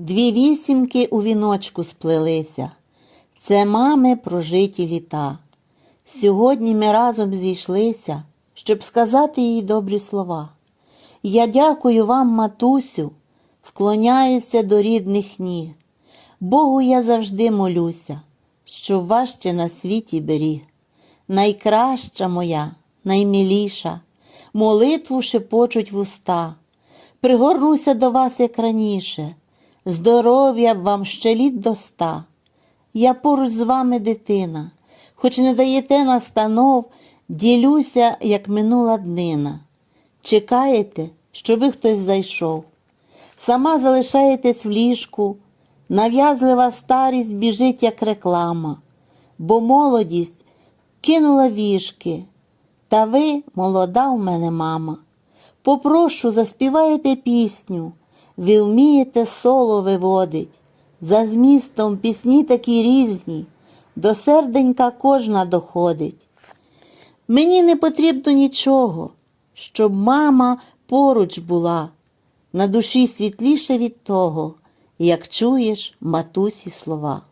Дві вісімки у віночку сплелися. Це мами прожиті літа. Сьогодні ми разом зійшлися, щоб сказати їй добрі слова. Я дякую вам, матусю, вклоняюся до рідних ніг. Богу я завжди молюся, що важче на світі беріг. Найкраща моя, наймиліша, молитву шепочуть вуста. Пригорнуся до вас, як раніше, здоров'я вам ще літ до ста. Я поруч з вами дитина, хоч не даєте настанов, ділюся, як минула днина. Чекаєте, щоби хтось зайшов. Сама залишаєтесь в ліжку, нав'язлива старість біжить, як реклама, бо молодість кинула вішки, та ви, молода у мене мама. Попрошу, заспіваєте пісню, ви вмієте соло виводить. За змістом пісні такі різні, до серденька кожна доходить. Мені не потрібно нічого, щоб мама поруч була, на душі світліше від того, як чуєш матусі слова.